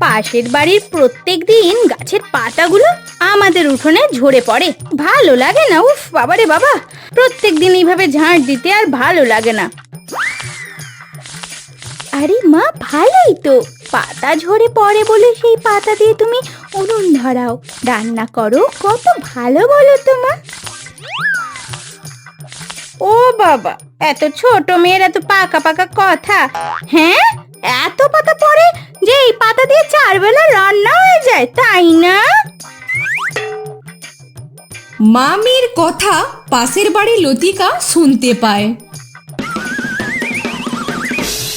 পাশের বাড়ির প্রত্যেক দিন গাছের পাতাগুলো আমাদের উঠোনে ঝরে পড়ে। ভালো লাগে না? উফ, বাবারে বাবা। প্রত্যেক দিন এইভাবে ঝাঁট দিতে আর ভালো লাগে না। আরে মা ভালোই তো। পাতা ঝরে পড়ে বলে সেই পাতা দিয়ে তুমি উনুন ধরাও। রান্না করো কত ভালো বলো তো মা। ও বাবা এত ছোট মেয়ের এত পাকা পাকা কথা। হ্যাঁ? এত পাতা পড়ে যে এই পাতা দিয়ে চার বেলা রান্না হয়ে যায় তাই না? মামির কথা পাশের বাড়ির লতিকা শুনতে পায়।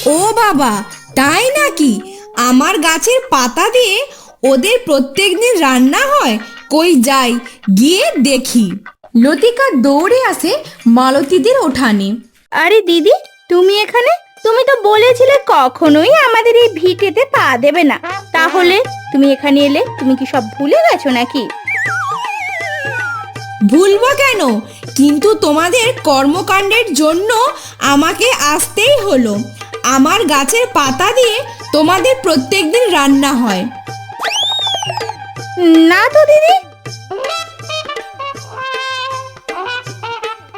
ও বাবা তাই নাকি? আমার গাছের পাতা দিয়ে ওদের প্রত্যেক দিন রান্না হয়? কই যাই গিয়ে দেখি। লতিকা দৌড়ে আসে মালতীদের ওঠানে। আরে দিদি তুমি এখানে? তুমি তো বলেছিলে কখনোই আমাদের এই ভিটেতে পা দেবে না। তাহলে তুমি এখানে এলে তুমি কি সব ভুলে গেছো নাকি? ভুলবো কেন? কিন্তু তোমাদের কর্মকাণ্ডের জন্য আমাকে আসতেই হলো। আমার গাছের পাতা দিয়ে তোমাদের প্রত্যেকদিন রান্না হয়। না তো দিদি।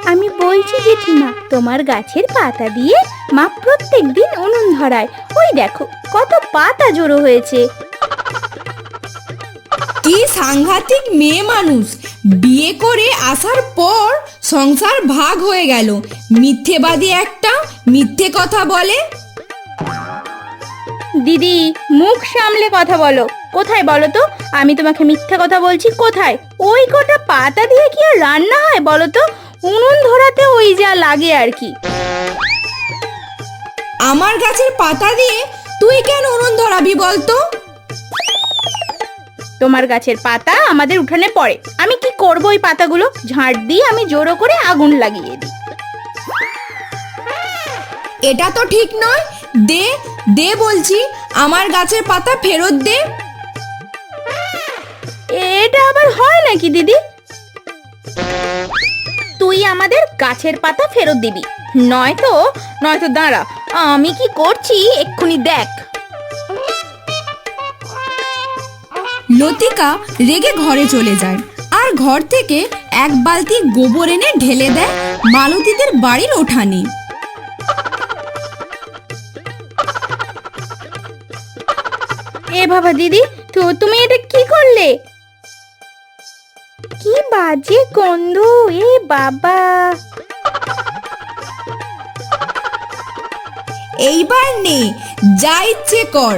আমি বলছি জেঠিমা তোমার গাছের পাতা দিয়ে মা প্রত্যেক দিন উনুন ধরায়। ওই দেখো কত পাতা জড়ো হয়েছে। কি সাংঘাতিক মেয়ে মানুষ। বিয়ে করে আসার পর সংসার ভাগ হয়ে গেল। মিথ্যেবাদী একটা মিথ্যে কথা বলে। দিদি মুখ সামলে কথা বলো। কোথায় বলো তো? আমি তোমাকে মিথ্যা কথা বলছি কোথায়? ওই কটা পাতা দিয়ে কি আর রান্না হয় বলো তো? উনুন ধরাতে ওই যা লাগে আর কি। আমার গাছের পাতা দিয়ে তুই কেন উনুন ধরাবি বলতো? তোমার গাছের পাতা আমাদের উঠানে পড়ে। আমি কি করব ওই পাতাগুলো? ঝাঁট দিয়ে আমি জোরো করে আগুন লাগিয়ে দিই। এটা তো ঠিক নয়। দে দে বলছি আমার গাছের পাতা ফেরত দে। এটা আবার হয় নাকি দিদি? তুই আমাদের গাছের পাতা ফেরত দিবি। নয়তো নয়তো দাঁড়া আমি কি করছি? এক্ষুনি দেখ। লতিকা রেগে ঘরে চলে যায়। আর ঘর থেকে এক বালতি গোবর এনে ঢেলে দেয় মালতীদের বাড়ির ওঠানে। এ বাবা দিদি তো তুমি এটা কি করলে? কি বাজে গন্ধ এ বাবা। এইবার নে যা ইচ্ছে কর।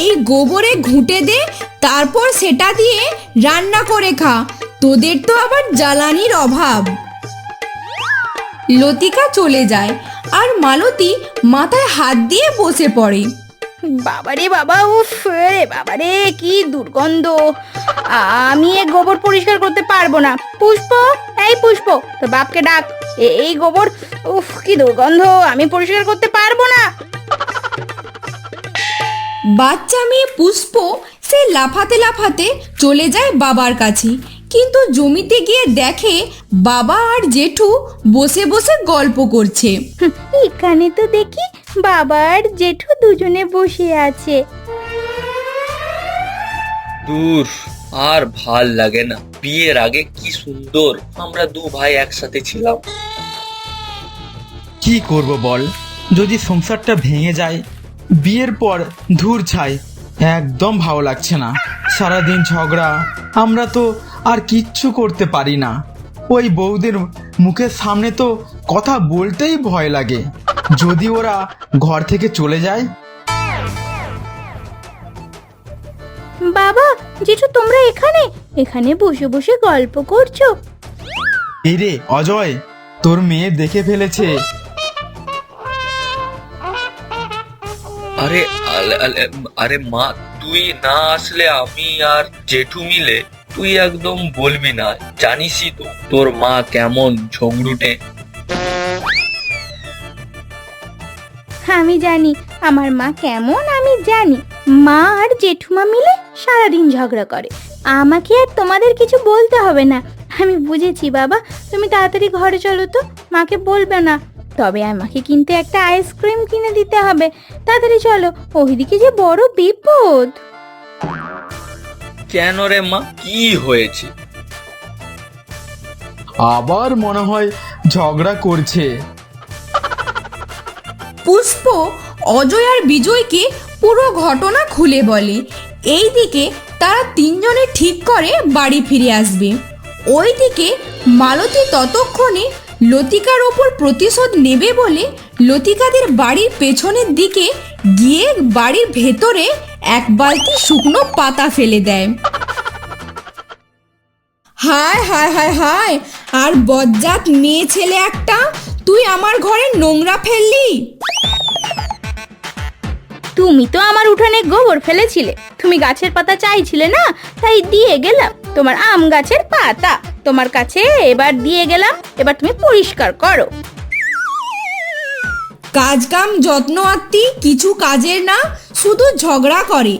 এই গোবরে ঘুঁটে দে তারপর সেটা দিয়ে রান্না করে খা। তোদের তো আবার জ্বালানির অভাব। লতিকা চলে যায় আর মালতী মাথায় হাত দিয়ে বসে পড়ে। বাবারে বাবা উফ রে বাবারে কি দুর্গন্ধ। আমি এ গোবর পরিষ্কার করতে পারব না। পুষ্প এই পুষ্প তো বাপকে ডাক। এই গোবর উফ কি দুর্গন্ধ আমি পরিষ্কার করতে পারব না। বাচ্চা মেয়ে পুষ্প লাফাতে লাফাতে চলে যায় বাবার কাছে। কিন্তু জমিতে গিয়ে দেখে বাবা আর জেঠু বসে বসে গল্প করছে। এখানে তো দেখি বাবা আর জেঠু দুজনে বসে আছে। দূর আর ভালো লাগে না। বিয়ের আগে কি সুন্দর আমরা দু ভাই একসাথে ছিলাম। কি করব বল? যদি সংসারটা ভেঙে যায় বিয়ের পর ধূর ছাই একদম ভালো লাগছে না। সারাদিন ঝগড়া আমরা তো আর কিচ্ছু করতে পারি না। ওই বউদের মুখের সামনে তো কথা বলতেই ভয় লাগে। যদি ওরা ঘর থেকে চলে যায়? বাবা জেঠু তোমরা এখানে? এখানে বসে বসে গল্প করছ। এই রে অজয় তোর মেয়ে দেখে ফেলেছে। আরে আরে মা, তুই না আসলে আমি আর জেঠু মিলে তুই একদম বলবি না, জানিসই তো তোর মা কেমন ঝগড়ুটে আমি জানি, আমার মা কেমন আমি জানি। মা আর জেঠুমা মিলে সারাদিন ঝগড়া করে। আমাকে আর তোমাদের কিছু বলতে হবে না। আমি বুঝেছি বাবা, তুমি তাড়াতাড়ি ঘরে চলো তো, মাকে বলবে না। তবে আমাকে কিন্তু একটা আইসক্রিম কিনে দিতে হবে। তাড়াতাড়ি চলো ওইদিকে যে বড় বিপদ। কেন রে মা? কি হয়েছে? আবার মনে হয় ঝগড়া করছে। পুষ্প অজয় আর বিজয়কে পুরো ঘটনা খুলে বলে। এইদিকে তারা তিনজনে ঠিক করে বাড়ি ফিরে আসবে। ওইদিকে মালতী ততক্ষণে লতিকার ওপর প্রতিশোধ নেবে বলে লতিকাদের বাড়ির পেছনের দিকে গিয়ে বাড়ির ভেতরে এক বালতি শুকনো পাতা ফেলে দেয়। হায় হায় হায় হায়, আর বজ্জাত মেয়ে ছেলে একটা, তুই আমার ঘরে নোংরা ফেললি। তুমি তো আমার উঠানে গোবর ফেলেছিলে। তুমি গাছের পাতা চাইছিলে না, তাই দিয়ে গেলাম তোমার আম গাছের পাতা। তোমার কাছে এবার দিয়ে গেলাম, এবার তুমি পরিষ্কার করো। কাজ কাম যত্ন আত্মি কিছু কাজের না, শুধু ঝগড়া করে।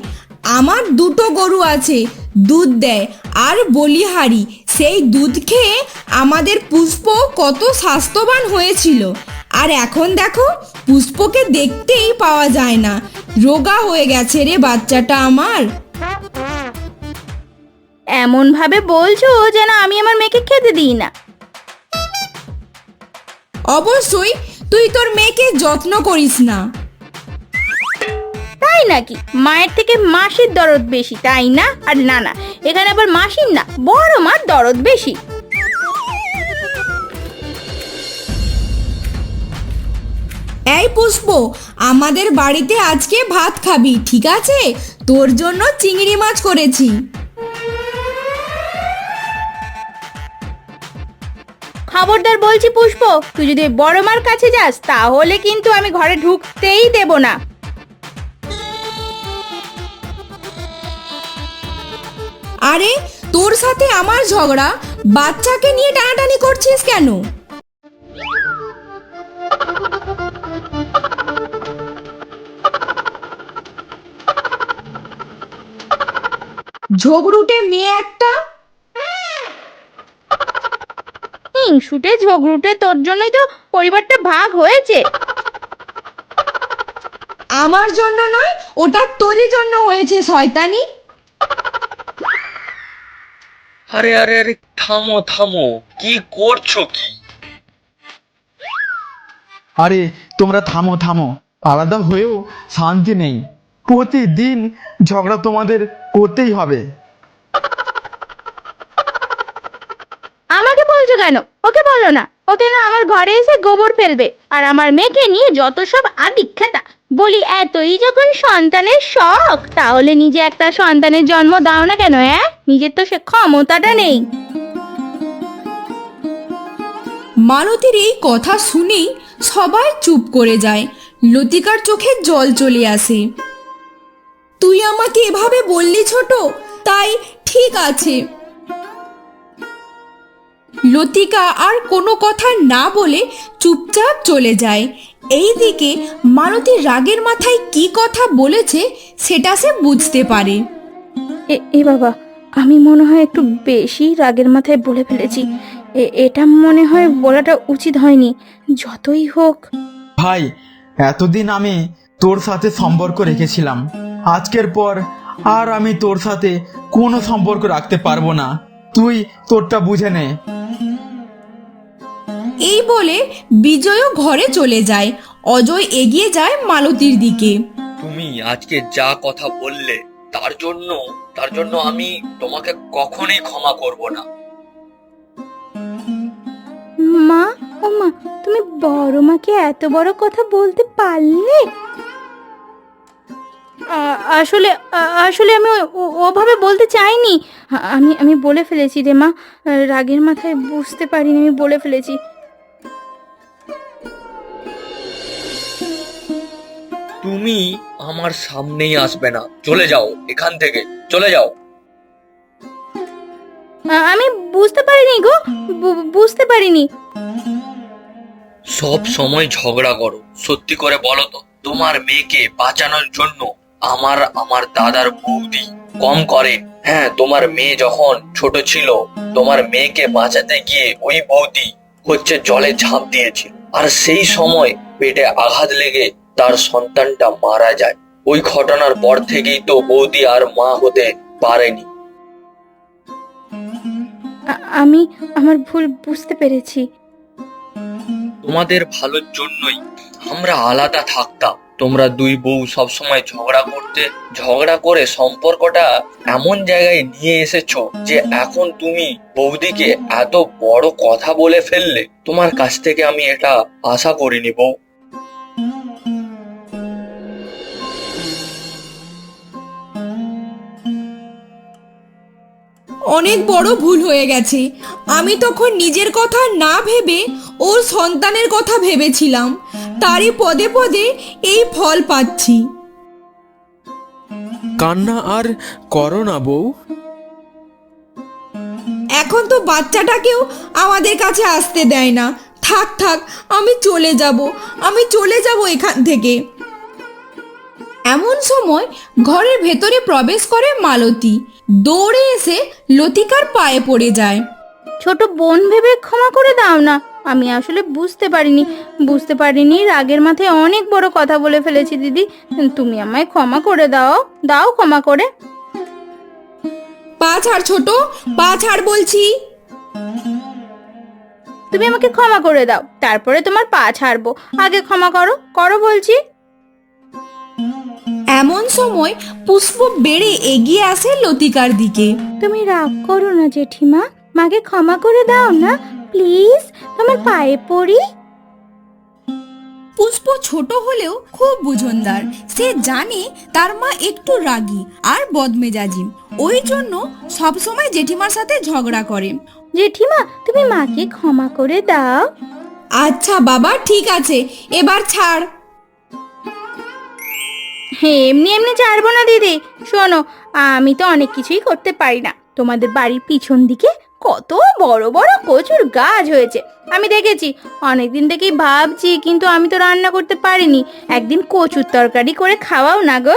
আমার দুটো গরু আছে, দুধ দেয়, আর বলিহারি। সেই দুধ খেয়ে আমাদের পুষ্প কত স্বাস্থ্যবান হয়েছিল। আর এখন দেখো, পুষ্পকে দেখতেই পাওয়া যায় না। রোগা হয়ে গেছে রে বাচ্চাটা আমার। এমন ভাবে বলছো যেন আমি আমার মেয়েকে খেতে দিই না। অবশ্যই তুই তোর মেয়েকে যত্ন করিস না। তাই নাকি? মায়ের থেকে মাসির দরদ বেশি তাই না? আর না না এখানে আবার মাসির না বড় মার দরদ বেশি। এই পুষ্প আমাদের বাড়িতে আজকে ভাত খাবি ঠিক আছে? তোর জন্য চিংড়ি মাছ করেছি। খবরদার বলছি পুষ্প তুই যদি বড় মার কাছে যাস তাহলে কিন্তু আমি ঘরে ঢুকতেই দেব না। আরে তোর সাথে আমার ঝগড়া? বাচ্চাকে নিয়ে টানাটানি করছিস কেন? ঝগড়ুটে মেয়ে একটা? হিংসুটে ঝগড়ুটে তোর জন্যই তো পরিবারটা ভাগ হয়েছে। আমার জন্য নয় ওটা তোরই জন্য হয়েছে শয়তানি। আরে আরে আরে থামো থামো কি করছ কি? আরে তোমরা থামো থামো আলাদা হয়েও শান্তি নেই। প্রতিদিন ঝগড়া তোমাদের করতেই হবে। আমাকে বলছো কেন? ওকে বলো না ওকে না আমার ঘরে এসে গোবর ফেলবে আর আমার মেয়েকে নিয়ে যত সব আদিক্ষেতা বলি, এতই যখন সন্তানের শখ, তাহলে নিজে একটা সন্তানের জন্ম দাও না কেন হ্যাঁ নিজের তো সে ক্ষমতাটা নেই। মালতীর এই কথা শুনেই সবাই চুপ করে যায়। লতিকার চোখে জল চলে আসে। তুই আমাকে এভাবে বললি ছোট, তাই ঠিক আছে। লতিকা আর কোনো কথা না বলে চুপচাপ চলে যায়। এইদিকে মালতী রাগের মাথায় কি কথা বলেছে সেটা সে বুঝতে পারে। এ এ বাবা আমি মনে হয় একটু বেশি রাগের মাথায় বলে ফেলেছি। এ- এটা মনে হয় বলাটা উচিত হয়নি। যতই হোক। ভাই এতদিন আমি তোর সাথে সম্পর্ক রেখেছিলাম। আজকের পর আর আমি তোর সাথে কোনো সম্পর্ক রাখতে পারব না। তুই তোরটা বুঝে নে। এই বলে বিজয়ও ঘরে চলে যায়। অজয় এগিয়ে যায় মালতীর দিকে। তুমি আজকে যা কথা বললে তার জন্য তার জন্য আমি তোমাকে কখনোই ক্ষমা করব না। মা ও মা তুমি বড় মাকে এত বড় কথা বলতে পারলে? আ- আসলে আ- আসলে আমি ও- ও- ওভাবে বলতে চাইনি। আ- আমি আমি বলে ফেলেছি রে মা। রাগের মাথায় বুঝতে পারিনি আমি বলে ফেলেছি। তুমি আমার সামনেই আসবে না। চলে যাও এখান থেকে। চলে যাও। আমি বুঝতে পারিনি গো। বুঝতে পারিনি। সব সময় ঝগড়া করো। সত্যি করে বলো তো তোমার মেয়েকে বাঁচানোর জন্য আমার আমার দাদার বৌদি কম করে। হ্যাঁ তোমার মেয়ে যখন ছোট ছিল তোমার মেয়েকে বাঁচাতে গিয়ে ওই বৌদি হচ্ছে জলে ঝাঁপ দিয়েছিল। আর সেই সময় পেটে আঘাত লেগে তার সন্তানটা মারা যায়। ওই ঘটনার পর থেকেই তো বৌদি আর মা হতে পারেনি। আমি আমার ভুল বুঝতে পেরেছি। তোমাদের ভালোর জন্যই আমরা আলাদা থাকতাম। তোমরা দুই বউ সবসময় ঝগড়া করতে ঝগড়া করে সম্পর্কটা এমন জায়গায় নিয়ে এসেছ যে এখন তুমি বৌদিকে এত বড় কথা বলে ফেললে তোমার কাছ থেকে আমি এটা আশা করিনি বউ। অনেক বড় ভুল হয়ে গেছে। আমি তখন নিজের কথা না ভেবে ওর সন্তানের কথা ভেবেছিলাম। তারই পদে পদে এই ফল পাচ্ছি। কান্না আর করো না বউ। এখন তো বাচ্চাটাকেও আমাদের কাছে আসতে দেয় না। থাক থাক আমি চলে যাব। আমি চলে যাব এখান থেকে। এমন সময় ঘরের ভেতরে প্রবেশ করে মালতী। দৌড়ে এসে লতিকার পায়ে পড়ে যায়। ছোট বোন ভেবে ক্ষমা করে দাও না। আমি আসলে বুঝতে পারিনি। বুঝতে পারিনি রাগের মাথায় অনেক বড় কথা বলে ফেলেছি দিদি। তুমি আমায় ক্ষমা করে দাও। দাও ক্ষমা করে। পা ছাড় ছোট পা ছাড় বলছি। তুমি আমাকে ক্ষমা করে দাও। তারপরে তোমার পা ছাড়বো। আগে ক্ষমা করো। করো বলছি। এমন সময় পুষ্প বেড়ে এগিয়ে আসে লতিকার দিকে। তুমি রাগ করো না জেঠিমা। মাকে ক্ষমা করে দাও না প্লিজ। তোমার পায়ে পড়ি। পুষ্প ছোট হলেও খুব বুঝনদার। সে জানে তার মা একটু রাগী আর বদমেজাজি। ওই জন্য সবসময় জেঠিমার সাথে ঝগড়া করে। জেঠিমা তুমি মাকে ক্ষমা করে দাও। আচ্ছা বাবা ঠিক আছে। এবার ছাড়। এমনি এমনি ছাড়বো না, দিদি। শোনো, আমি তো অনেক কিছুই করতে পারি না। তোমাদের বাড়ির পিছন দিকে কত বড় বড় কচুর গাছ হয়েছে। আমি দেখেছি, অনেকদিন থেকেই ভাবছি, কিন্তু আমি তো রান্না করতে পারিনি। একদিন কচুর তরকারি করে খাওয়াও না গো।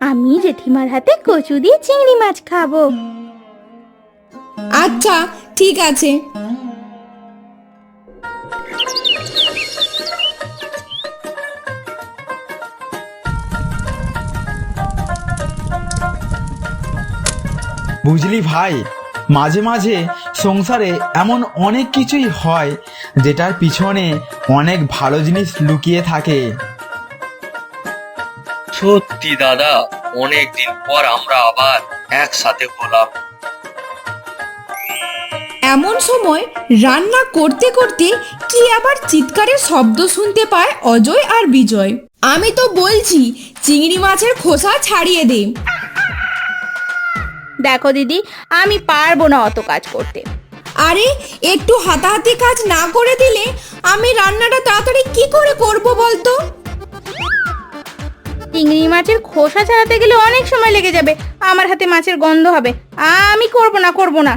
আমি জেঠিমার হাতে কচু দিয়ে চিংড়ি মাছ খাব। আচ্ছা ঠিক আছে। বুঝলি ভাই মাঝে মাঝে সংসারে এমন অনেক কিছুই হয় যেটার পিছনে অনেক ভালো জিনিস লুকিয়ে থাকে। সত্যি দাদা অনেকদিন পর আমরা আবার একসাথে হলাম। এমন সময় রান্না করতে করতে কি আবার চিৎকারের শব্দ শুনতে পায় অজয় আর বিজয়। আমি তো বলছি চিংড়ি মাছের খোসা ছাড়িয়ে দে। দেখো দিদি আমি পারব না অত কাজ করতে। আরে একটু হাতাহাতি কাজ না করে দিলে আমি রান্নাটা তাড়াতাড়ি কি করে করব বলতো? চিংড়ি মাছের খোসা ছাড়াতে গেলে অনেক সময় লেগে যাবে। আমার হাতে মাছের গন্ধ হবে। আমি করব না করব না।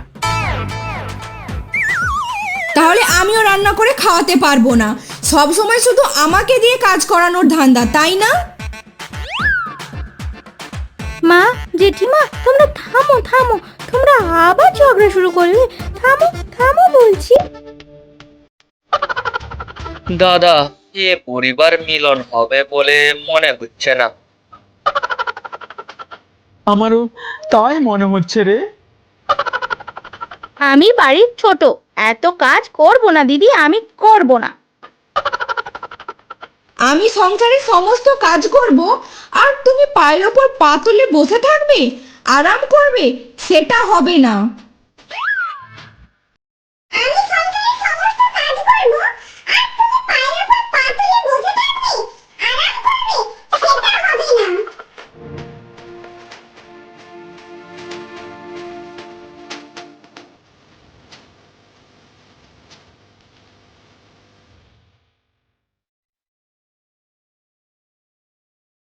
তাহলে আমিও রান্না করে খাওয়াতে পারব না। সব সময় শুধু আমাকে দিয়ে কাজ করানোর ধান্দা তাই না? মা জেঠিমা তোমরা থামো থামো। তোমরা আবার ঝগড়া শুরু করলে। থামো থামো বলছি। দাদা এ পরিবার মিলন হবে বলে মনে হচ্ছে না। আমারও তাই মনে হচ্ছে রে। আমি বাড়ির ছোট এত কাজ করব না দিদি আমি করব না। আমি সংসারের সমস্ত কাজ করব, আর তুমি পায়ের ওপর পা তুলে বসে থাকবে? আরাম করবে? সেটা হবে না।